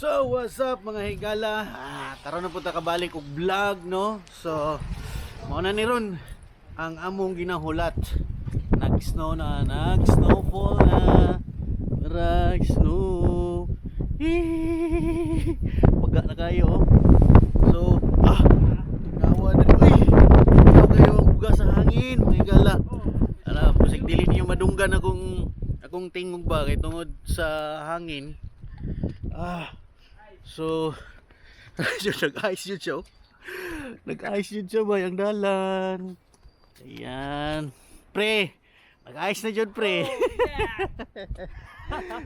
So, what's up mga higala? Ah, karon na po ta kabalik og vlog, no? So, mao na ni ron ang among ginahulat. Nag-snow na, nag-snowfall na. Nag-snow. Hee! Paga na kayo. oh. So, ah, nawa na Uy! Ikaw kayo ang sa hangin, mga higala. Ano, pusig dili niyo madunggan akong akong tingog ba kay tungod sa hangin. Ah. So, nag-ice yun siya. oh. Nag-ice yun siya ba, yung dalan. Ayan. Pre, nag-ice na dyan, pre.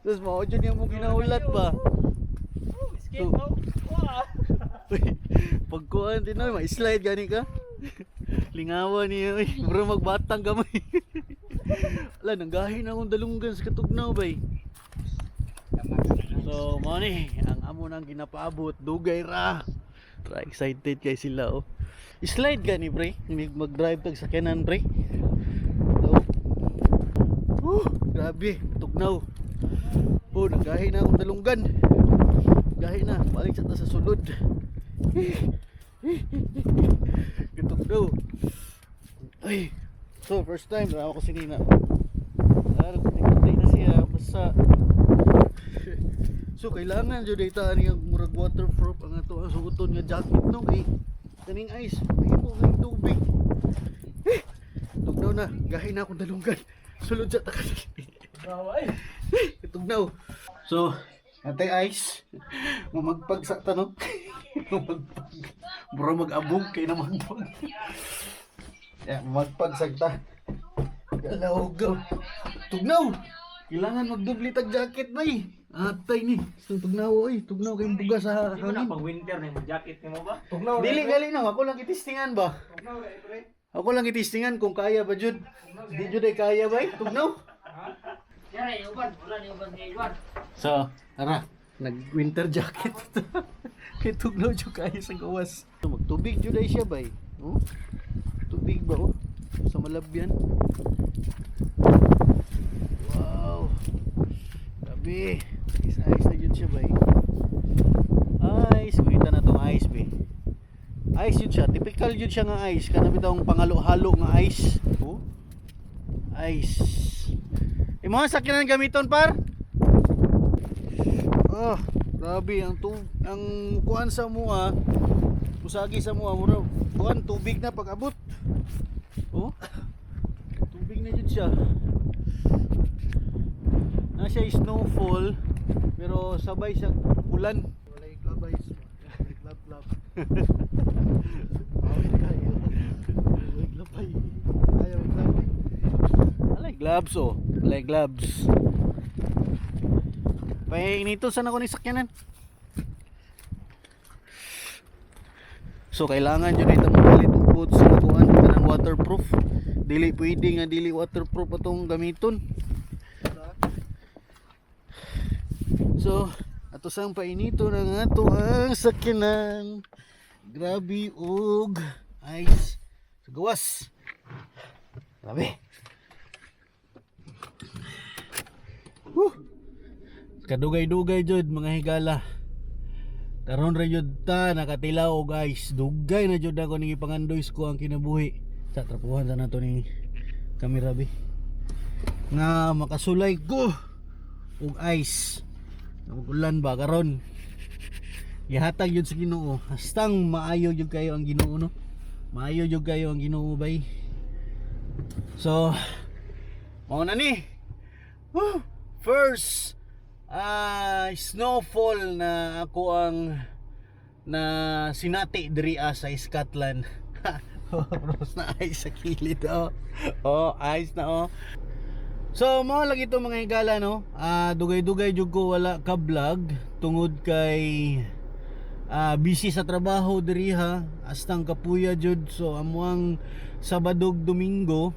Tapos mao dyan yung mong ginahulat ba. So, Uy, pagkuhan din na, ma-slide gani ka. Lingawan niya, uy. Bro, magbatang gamay. Wala, nanggahin akong dalunggan sa katugnaw, bay. So, mo ni, ang amo nang ginapaabot, dugay ra. Tra excited kay sila oh. Slide gani pre, Hindi mag-drive tag sakyanan pre. So, uh, grabe, tugnaw. Oh, nagahi na akong dalunggan. Gahi na, balik sa ta sa sulod. Kitugnaw. Ay, so first time na ako sinina. Ah, nagtitay na siya, basta So kailangan jud data ani murag waterproof ang ato ang suoton nga jacket no kay kaning ice mahimo ng tubig. Eh, tugnaw na, gahin na akong dalunggan. Sulod sa takas. Baway. Tugnaw. So, Ate Ice, mamagpag sa tanong. mamagpag. Bro mag-abog kay na magpag. Yeah, mamagpag sa ta. Galaw go. Tugnaw. Kailangan magdubli tag jacket ba eh. Atay ni. So, tugnaw oy, tugnaw kay buga sa Di mo na hangin. pag winter na yung jacket ni mo ba? Dili gali na, ako lang itistingan ba? Ako lang itistingan kung kaya ba jud. Di jud ay kaya ba eh? Tugnaw. Yari, uban. Wala ni uban ni Iwan. So, tara, nag-winter jacket. Kay tugnaw jud kaya sa gawas. Magtubig jud ay siya bay. Oh? Tubig ba oh? Sa malabyan. Grabe. Is-ice na jud siya bay. Ice, kita na tong ice bay. Ice yun siya. Typical yun siya nga ice. Kana bitong pangalo-halo nga ice. Oh? Ice. Imo ang sakyanan gamiton par? Ah, grabe ang tu ang kuan sa mua. Pusagi sa mua mura. Kuan tubig na pag-abot. Oh. Tubig na jud siya. Na siya snowfall pero sabay sa ulan. Walay glabay. Glab glab. Awit kayo. Walay glabay. Ayaw. Walay gloves oh. Walay gloves. Pahinito sana ko ni sakyanan. So kailangan jud itong mapalit og boots nga kuan kanang waterproof. Dili pwede nga dili waterproof atong gamiton. So ato sang painito na nga to ang sakyanan. Grabe og ice sa gawas. Grabe. Whew. Kadugay-dugay jud mga higala. Karon ra jud ta nakatilaw guys. Dugay na jud ako ning ipangandoys ko ang kinabuhi. Sa trapuhan sa nato ni kamera bi. Nga makasulay ko og ice. Ulan ba karon? Gihatag jud sa Ginoo. Hastang maayo jud kayo ang Ginoo no. Maayo jud kayo ang Ginoo bay. So, mao na ni. Woo! First ah snowfall na ako ang na sinati diri ah, sa Scotland. bros na ice sa kilid oh. Oh, ice na oh. So, mo lang ito mga higala no. Ah, dugay-dugay jud ko wala ka vlog tungod kay ah busy sa trabaho diri ha. Astang kapuya jud so amuang Sabado ug Domingo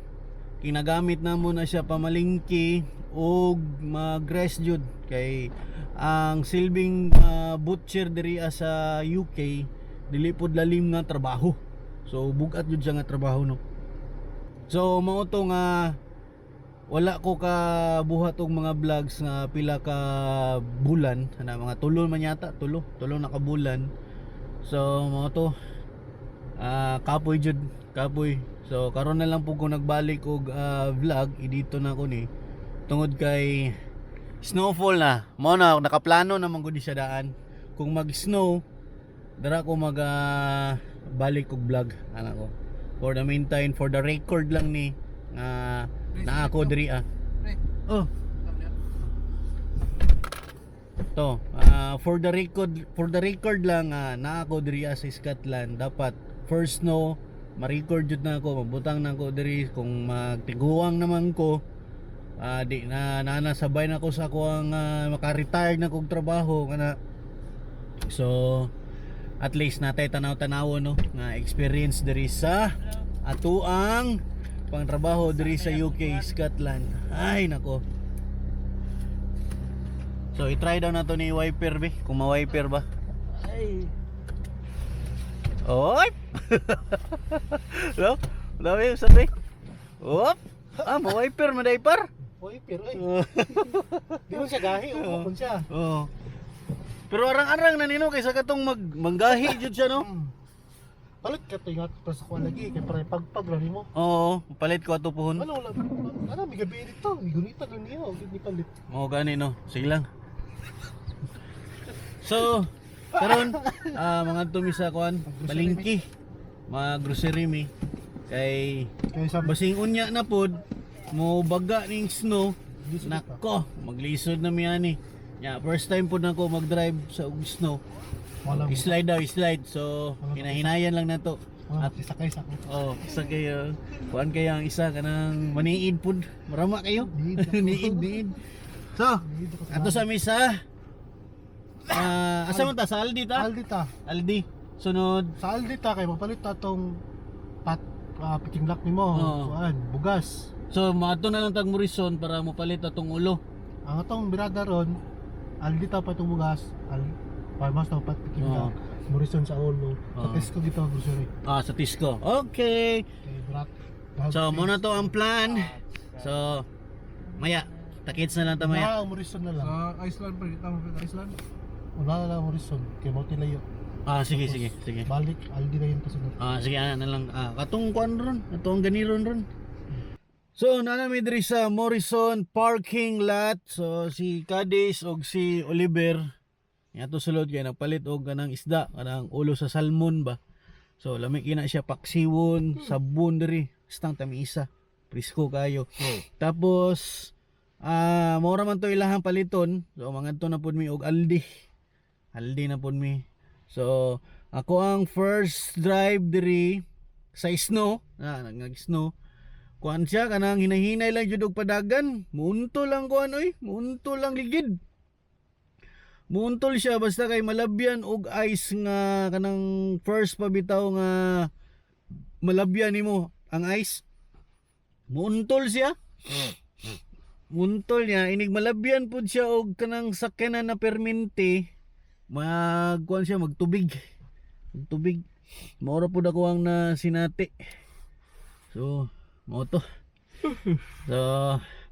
kinagamit na mo na siya pamalingki og mag-rest jud kay ang silbing ah, butcher diri sa UK dili pod lalim nga trabaho. So bugat jud siya nga trabaho no. So mao to nga wala ko ka buhat og mga vlogs nga pila ka bulan ana mga tulo man yata tulo tulo na ka bulan. So mo to ah kapoy jud kapoy. So karon na lang po ko nagbalik og ah, vlog idito na ko ni. Tungod kay snowfall na. Mo na nakaplano na man gud siya daan. Kung mag snow dara ko mag ah, balik og vlog ana ko. For the meantime for the record lang ni nga na ako diri ah. Oh. To ah, for the record for the record lang ah, na ako diri ah, sa Scotland dapat first snow ma-record jud na ako mabutang na ako diri kung magtiguang naman ko ah, di na nanasabay na ko sa ako ang maka-retire na kog trabaho kana so at least natay tanaw-tanaw no nga experience diri sa atuang pangtrabaho diri sa UK, Scotland. Ay nako. So i-try daw na to ni wiper be, kung ma-wiper ba. Ay. Oy. Lo, dami sabi. Op. Ah, ma-wiper par. Oy, pero ay. Di mo siya gahi, Oo. umukon siya. Oo. Pero arang-arang na nino kaysa katong mag manggahi jud siya no. Palit ka to ingat pa sa kuha lagi, kay para pagpag lang mo. Oo, palit ko ato puhon. Ano, wala, ano, may gabi dito, may gunita lang niya, huwag ni palit. Mo gani no. Sige lang. So, karon ah mga tumi sa kuan, palingki. Mga grocery mi kay Kaya sabi, basing unya na pod mo baga ning snow. Nako, maglisod na mi ani. Ya, first time pod nako mag-drive sa ug snow. Wala mo. Slide daw, slide. So, hinahinayan lang na to. At isa kayo sa. Oh, isa kayo. Kuan kayo ang isa kanang maniid pod. Marama kayo. Niid. niid. So, ato sa misa. Ah, asa man ta sa Aldi ta? Aldi ta. Aldi. Sunod. Sa Aldi ta, kay mapalit ta tong pat, uh, piting lock ni mo. Oo. Kuan, bugas. So, maato na lang tag Morrison para mo palit atong ulo. Ang atong birada ron, Aldi ta pa itong bugas. Al, farmas na pat piting Oo. lock. Morrison sa ulo. Oo. Tapos ko dito ang grocery. Ah, sa Tisco. Okay. Kay Brat. So, muna to ang plan. So, maya. Takits na lang ta maya. Ah, Morrison na lang. Sa Iceland pa, kita mo sa Iceland? Wala na lang Morrison. Kay Mount Layo. Ah, sige, sige, sige. Balik, Aldi na yun kasunod. Ah, sige ana na lang. Ah, katong kuan ron, katong ganiron ron. So, nanami diri sa Morrison parking lot. So, si Cadiz og si Oliver Nga to sulod kay nagpalit og kanang isda, kanang ulo sa salmon ba. So, lami kina siya paksiwon, sabon diri, stang tami isa. Prisko kayo. Tapos ah mora man to ilahang paliton. So, mga to na pud mi og Aldi. Aldi na pud mi. So, ako ang first drive diri sa snow, ah, nag snow. Kuan siya kanang hinahinay lang jud og padagan. Muunto lang kuan oy, muunto lang ligid. Muuntol siya basta kay malabyan og ice nga kanang first pabitaw nga malabyan nimo ang ice. Muuntol siya. Muntol niya inig malabyan pud siya og kanang sakyanan na perminti magkuan siya magtubig. Magtubig. Maura pud ako ang na sinati. So, mo to. So,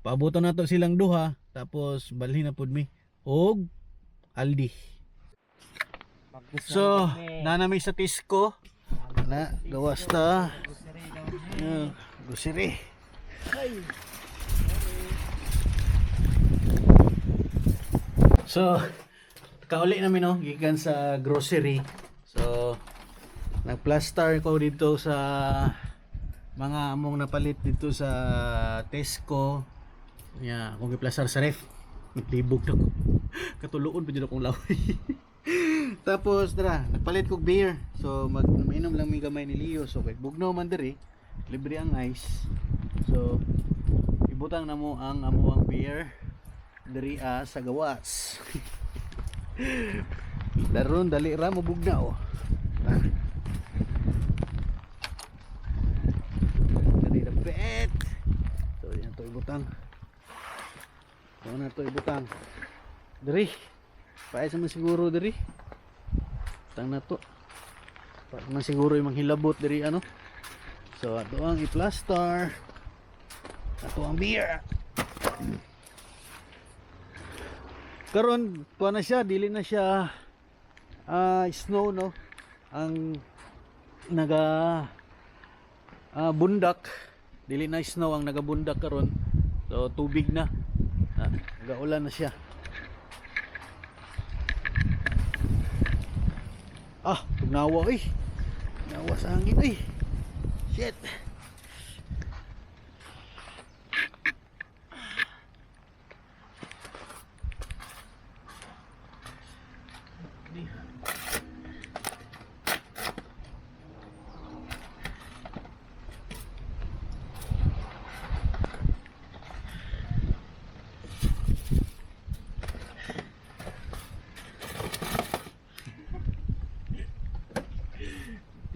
paabuton na to silang duha tapos balhin na pud mi og Aldi. So, nanami sa Tisco. Na, gawas ta. Yan, grocery. So, kauli namin no, gikan sa grocery. So, nagplaster ko dito sa mga among napalit dito sa Tesco. Ya, kung giplastar sa ref, naglibog na ko. Katuloon pa dyan akong laway. Tapos, tara, nagpalit kog beer. So, mag mainom lang may gamay ni Leo. So, kay bugnaw man diri, libre ang ice. So, ibutang na mo ang amuang beer diri ah, sa gawas. Daron dali ra mo bugnaw. Ah. Dali ra pet. So, yan to ibutang. Ito na to ibutang. Diri. Paay sa man siguro diri. Tang na to. Para man siguro yung manghilabot diri ano. So ato ang i-plaster. Ato ang beer. Karon, kuha na siya, dili na siya ah, snow no. Ang naga ah, bundak, dili na snow ang nagabundak karon. So tubig na. Ah, nagaulan na siya. Ah, tugnawa eh. Nawa sa hangin eh. Shit.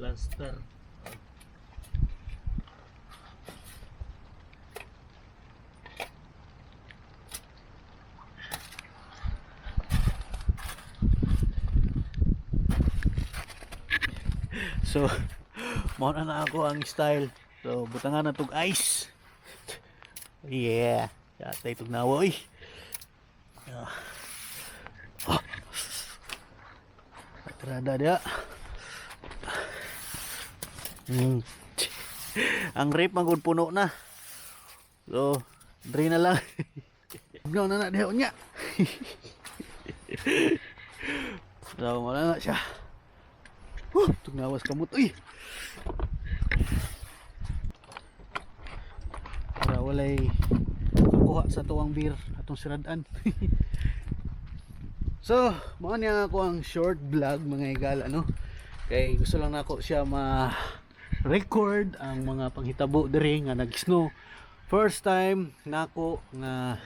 Plaster. So, mo na na ako ang style. So, butangan na tog ice. Yeah. Yata nawa eh. Ah. Ah. Atrada dia. Hmm. Ang rape magud puno na. So, dre na lang. No na na diha unya. so, wala na siya. Huh, tugnawas kamot uy. Para walay kakuha sa tuwang beer atong siradan. so, mao niya ako ang short vlog mga igal ano. Kay gusto lang nako siya ma record ang mga panghitabo diri nga nag-snow. First time nako nga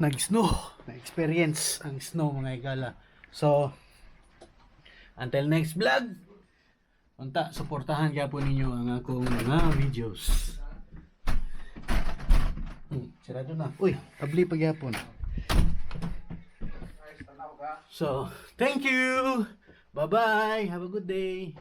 nag-snow, na experience ang snow mga igala. So until next vlog, unta suportahan gyapon ninyo ang akong mga videos. Hmm, sarado na. Uy, abli pa gyapon. So, thank you. Bye-bye. Have a good day.